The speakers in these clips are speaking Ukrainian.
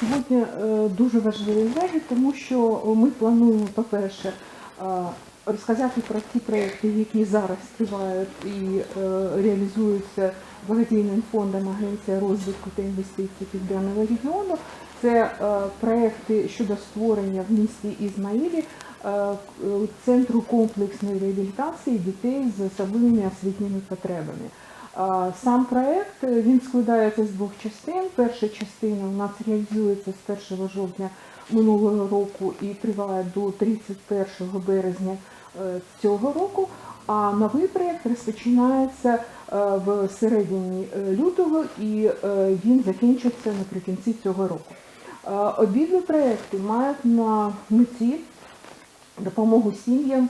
Сьогодні е, дуже важливий захід, тому що ми плануємо, по-перше, розказати про ті проекти, які зараз тривають і е, реалізуються благодійним фондом Агенція розвитку та інвестицій Південного регіону. Це е, проекти щодо створення в місті Ізмаїлі центру комплексної реабілітації дітей з особливими освітніми потребами. Сам проект е, складається з двох частин. Перша частина у нас реалізується з 1 жовтня минулого року і триває до 31 березня е, цього року. А новий проект розпочинається е, в середині лютого і він закінчиться наприкінці цього року. Обидва проекти мають на меті допомогу сім'ям,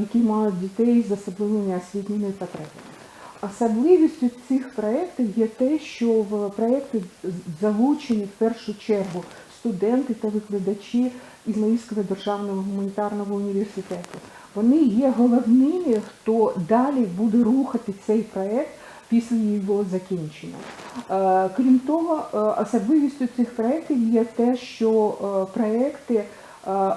які мають дітей з особливими освітніми потребами. Особливістю цих проєктів є те, що в проєкти залучені в першу чергу студенти та викладачі Ізмаїльського державного гуманітарного університету. Вони є головними, хто далі буде рухати цей проєкт після його закінчення. Е, Крім того, е, особливістю цих проєктів є те, що е, проєкти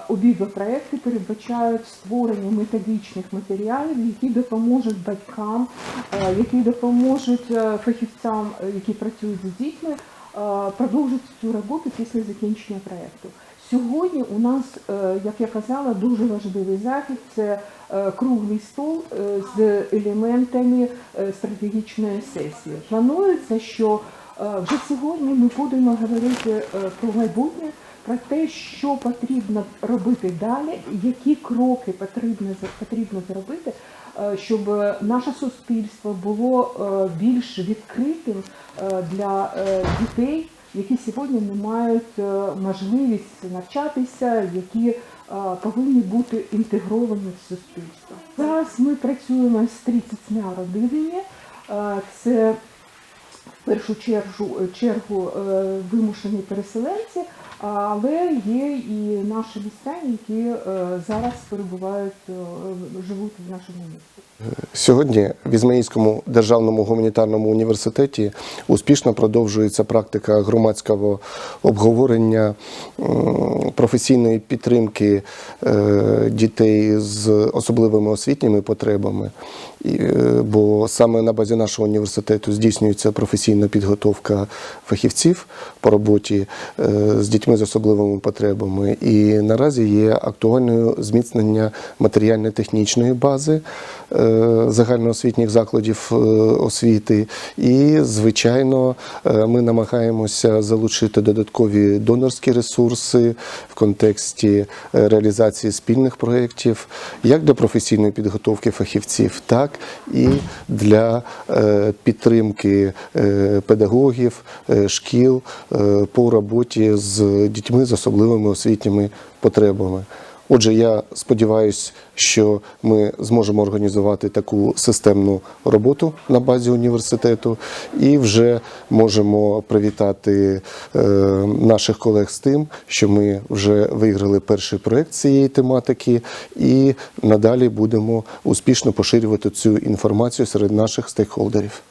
Обидва проекти передбачають створення методичних матеріалів, які допоможуть батькам, е, які допоможуть е, фахівцям, е, які працюють з дітьми, е, продовжити цю роботу після закінчення проекту. Сьогодні у нас, е, як я казала, дуже важливий захід це е, круглий стол е, з елементами е, стратегічної сесії. Планується, що е, вже сьогодні ми будемо говорити е, про майбутнє про те, що потрібно робити далі, які кроки потрібно потрібно зробити, е, щоб наше суспільство було е, більш відкритим е, для дітей, які сьогодні не мають можливість навчатися, які повинні бути інтегровані в суспільство. Зараз ми працюємо з 30 родинами. Це в першу чергу, чергу вимушені переселенці, але є і наші містяни, які е, зараз перебувають, е, живуть в нашому місті. Сьогодні в Ізмаїльському державному гуманітарному університеті успішно продовжується практика громадського обговорення професійної підтримки е, дітей з особливими освітніми потребами. Бо саме на базі нашого університету здійснюється професійна підготовка фахівців по роботі з дітьми з особливими потребами. І наразі є актуальною зміцнення матеріально-технічної бази е, загальноосвітніх закладів е, освіти. І, звичайно, е, ми намагаємося залучити додаткові донорські ресурси в контексті реалізації спільних проєктів як для професійної підготовки фахівців, так і для підтримки педагогів, шкіл по роботі з дітьми з особливими освітніми потребами. Отже, я сподіваюся, що ми зможемо організувати таку системну роботу на базі університету і вже можемо привітати е, наших колег з тим, що ми вже виграли перший проект цієї тематики, і надалі будемо успішно поширювати цю інформацію серед наших стейкхолдерів.